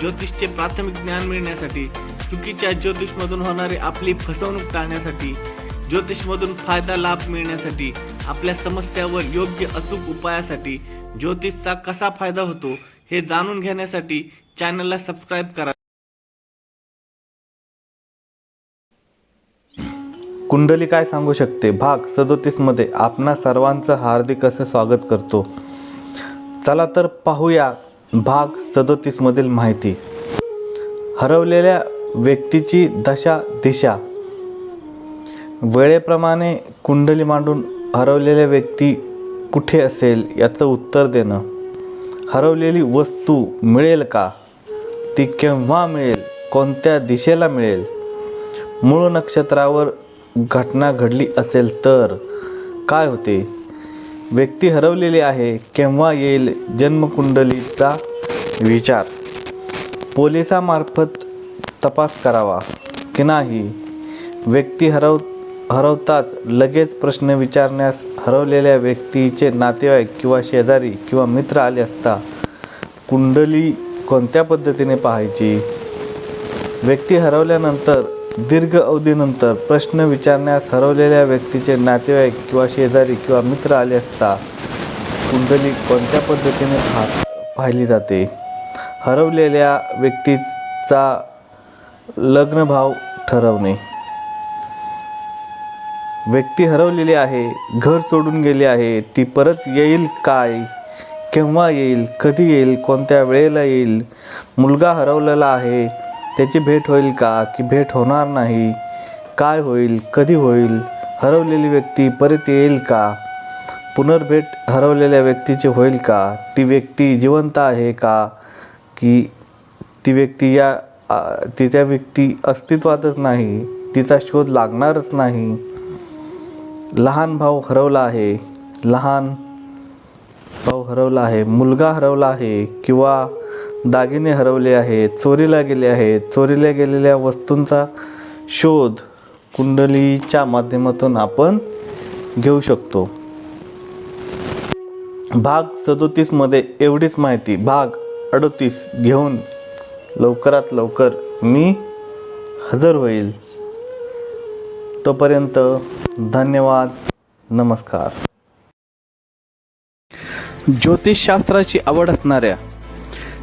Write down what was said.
ज्योतिषचे प्राथमिक ज्ञान मिळण्यासाठी चुकीच्या ज्योतिषमधून होणारी आपली फसवणूक टाळण्यासाठी ज्योतिषमधून फायदा लाभ मिळण्यासाठी आपल्या समस्यावर योग्य अचूक उपायासाठी ज्योतिषचा कसा फायदा होतो हे जाणून घेण्यासाठी चॅनलला सबस्क्राईब करा. कुंडली काय सांगू शकते? भाग सदोतीसमध्ये आपणा सर्वांचं हार्दिक असं स्वागत करतो. चला तर पाहूया भाग सदोतीसमधील माहिती. हरवलेल्या व्यक्तीची दशा दिशा. वेळेप्रमाणे कुंडली मांडून हरवलेल्या व्यक्ती कुठे असेल याचं उत्तर देणं. हरवलेली वस्तू मिळेल का? ती केव्हा मिळेल? कोणत्या दिशेला मिळेल? मूळ नक्षत्रावर घटना घडली असेल तर काय होते? व्यक्ती हरवलेली आहे केव्हा येईल जन्मकुंडलीचा विचार? पोलिसामार्फत तपास करावा की नाही? व्यक्ती हरव हरवतात लगेच प्रश्न विचारण्यास हरवलेल्या व्यक्तीचे नातेवाईक किंवा शेजारी किंवा मित्र आले असता कुंडली कोणत्या पद्धतीने पाहायची? व्यक्ती हरवल्यानंतर दीर्घ अवधीनंतर प्रश्न विचारण्यास हरवलेल्या व्यक्तीचे नातेवाईक किंवा शेजारी किंवा मित्र आले असता कुंडली कोणत्या पद्धतीने पा पाहिली जाते? हरवलेल्या व्यक्तीचा लग्नभाव ठरवणे. व्यक्ती हरवलेली आहे घर सोडून गेली आहे ती परत येईल काय? केव्हा येईल? कधी येईल? कोणत्या वेळेला येईल? मुलगा हरवलेला आहे त्याची भेट होईल का की भेट होणार नाही? काय होईल? कधी होईल? हरवलेली व्यक्ती परत येईल का? पुनर्भेट हरवलेल्या व्यक्तीची होईल का? ती व्यक्ती जिवंत आहे का? की ती व्यक्ती या आ, ती त्या व्यक्ती अस्तित्वातच नाही? तिचा शोध लागणारच नाही? लहान भाऊ हरवला आहे. लहान भाऊ हरवला आहे. मुलगा हरवला आहे. किंवा दागिने हरवले आहेत चोरीला गेले आहेत. चोरीला गेलेल्या वस्तूंचा शोध कुंडलीच्या माध्यमातून आपण घेऊ शकतो. भाग सदोतीसमध्ये एवढीच माहिती. भाग अडतीस घेऊन लवकरात लवकर मी हजर होईल. तोपर्यंत धन्यवाद. नमस्कार. ज्योतिषशास्त्राची आवड असणाऱ्या